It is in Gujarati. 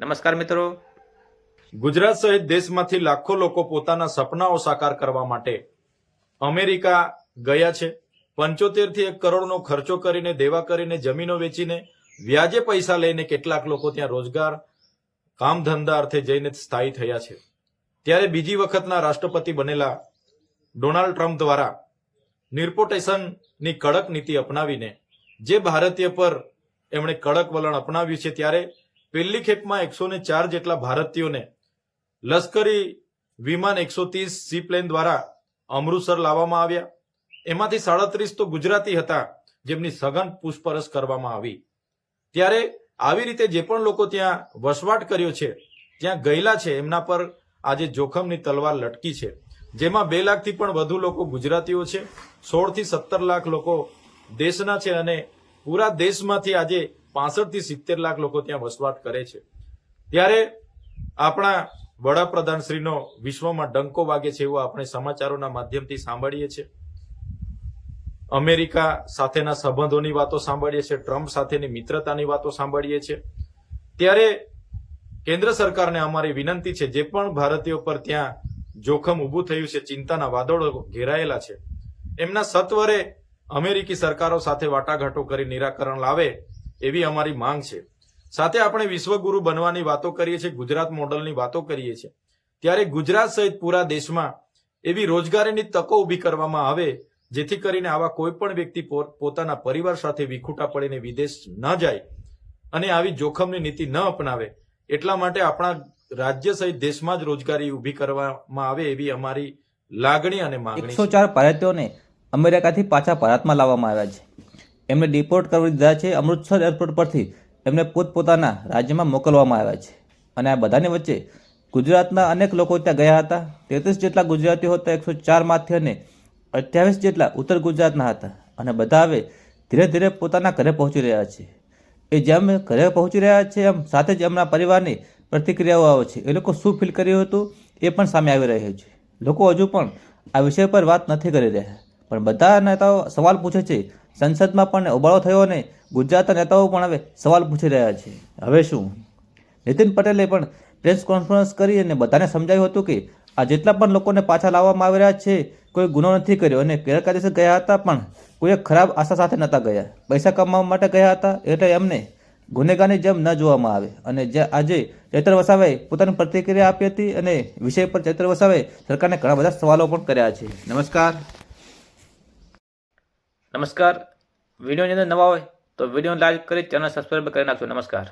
નમસ્કાર મિત્રો. ગુજરાત સહિત દેશમાંથી લાખો લોકો પોતાના સપનાઓ સાકાર કરવા માટે અમેરિકા ગયા છે. પંચોતેરથી એક કરોડનો ખર્ચો કરીને, દેવા કરીને, જમીનો વેચીને, વ્યાજે પૈસા લઈને કેટલાક લોકો ત્યાં રોજગાર કામ ધંધા અર્થે જઈને સ્થાયી થયા છે. ત્યારે બીજી વખતના રાષ્ટ્રપતિ બનેલા ડોનાલ્ડ ટ્રમ્પ દ્વારા નિર્પોટેશનની કડક નીતિ અપનાવીને, જે ભારતીય પર એમણે કડક વલણ અપનાવ્યું છે, ત્યારે પહેલી ખેપમાં એકસો ને ચાર જેટલા ભારતીયોને લશ્કરી વિમાન એકસો ત્રીસ સી પ્લેન દ્વારા અમૃતસર લાવવામાં આવ્યા. એમાંથી સાડત્રીસ તો ગુજરાતી હતા, જેમની સઘન પૂછપરછ કરવામાં આવી. ત્યારે આવી રીતે જે પણ લોકો ત્યાં વસવાટ કર્યો છે ત્યાં ગયેલા છે, એમના પર આજે જોખમની તલવાર લટકી છે. જેમાં બે લાખથી પણ વધુ લોકો ગુજરાતીઓ છે, સોળથી સત્તર લાખ લોકો દેશના છે અને પૂરા દેશમાંથી આજે પાસઠથી સિત્તેર લાખ લોકો ત્યાં વસવાટ કરે છે. ત્યારે આપણા વડાપ્રધાન શ્રીનો વિશ્વમાં ડંકો વાગે છે એવું આપણે સમાચારોના માધ્યમથી સાંભળીએ છીએ. અમેરિકા સાથેના સંબંધોની વાતો સાંભળીએ છીએ. ટ્રમ્પ સાથેની મિત્રતાની વાતો સાંભળીએ છીએ. ત્યારે કેન્દ્ર સરકારને અમારી વિનંતી છે, જે પણ ભારતીયો પર ત્યાં જોખમ ઊભું થયું છે, ચિંતાના વાદળો ઘેરાયેલા છે, એમના સત્વરે અમેરિકી સરકારો સાથે વાટાઘાટો કરી નિરાકરણ લાવે એવી અમારી માંગ છે. સાથે આપણે વિશ્વગુરુ બનવાની વાતો કરીએ છીએ, ગુજરાત મોડલની વાતો કરીએ છીએ. ત્યારે ગુજરાત સહિત પૂરા દેશમાં એવી રોજગારીની તકો ઊભી કરવામાં આવે, જેથી કરીને આવા કોઈ પણ વ્યક્તિ પોતાના પરિવાર સાથે વિખૂટા પડીને વિદેશ ન જાય અને આવી જોખમની નીતિ ન અપનાવે, એટલા માટે આપણા રાજ્ય સહિત દેશમાં જ રોજગારી ઊભી કરવામાં આવે એવી અમારી લાગણી અને માંગણી એકસો. ચાર ભારતીયોને અમેરિકાથી પાછા ભારતમાં લાવવામાં આવ્યા છે. એમને ડિપોર્ટ કરી દીધા છે અમૃતસર એરપોર્ટ પરથી. એમને પોતપોતાના રાજ્યમાં મોકલવામાં આવ્યા છે. અને આ બધાની વચ્ચે ગુજરાતના અનેક લોકો ત્યાં ગયા હતા. તેત્રીસ જેટલા ગુજરાતીઓ હતા, એકસો ચારમાંથી અને અઠ્યાવીસ જેટલા ઉત્તર ગુજરાતના હતા. અને બધા હવે ધીરે ધીરે પોતાના ઘરે પહોંચી રહ્યા છે. એ જેમ ઘરે પહોંચી રહ્યા છે, એમ સાથે જ એમના પરિવારની પ્રતિક્રિયાઓ આવે છે. એ લોકો શું ફીલ કર્યું હતું, એ પણ સામે આવી રહ્યું છે. લોકો હજુ પણ આ વિષય પર વાત નથી કરી રહ્યા. પણ બધા નેતાઓ સવાલ પૂછે છે સંસદમાં પણ ઉબાળો થયો અને ગુજરાતના નેતાઓ પણ હવે સવાલ પૂછી રહ્યા છે. હવે શું? નીતિન પટેલે પણ પ્રેસ કોન્ફરન્સ કરી અને બધાને સમજાવ્યું હતું કે આ જેટલા પણ લોકોને પાછા લાવવામાં આવી રહ્યા છે, કોઈ ગુનો નથી કર્યો અને ગેરકાયદેસર ગયા હતા પણ કોઈ ખરાબ આશા સાથે નહોતા ગયા. પૈસા કમાવા માટે ગયા હતા એટલે એમને ગુનેગારની જેમ ન જોવામાં આવે અને જે આજે ચૈત્ર વસાવાએ પોતાની પ્રતિક્રિયા આપી હતી અને વિષય પર ચૈત્ર વસાવાએ સરકારને ઘણા બધા સવાલો પણ કર્યા છે. નમસ્કાર. નમસ્કાર. વિડીયોની અંદર નવા હોય તો વિડીયોને લાઈક કરી ચેનલ સબસ્ક્રાઈબ કરી નાખજો. નમસ્કાર.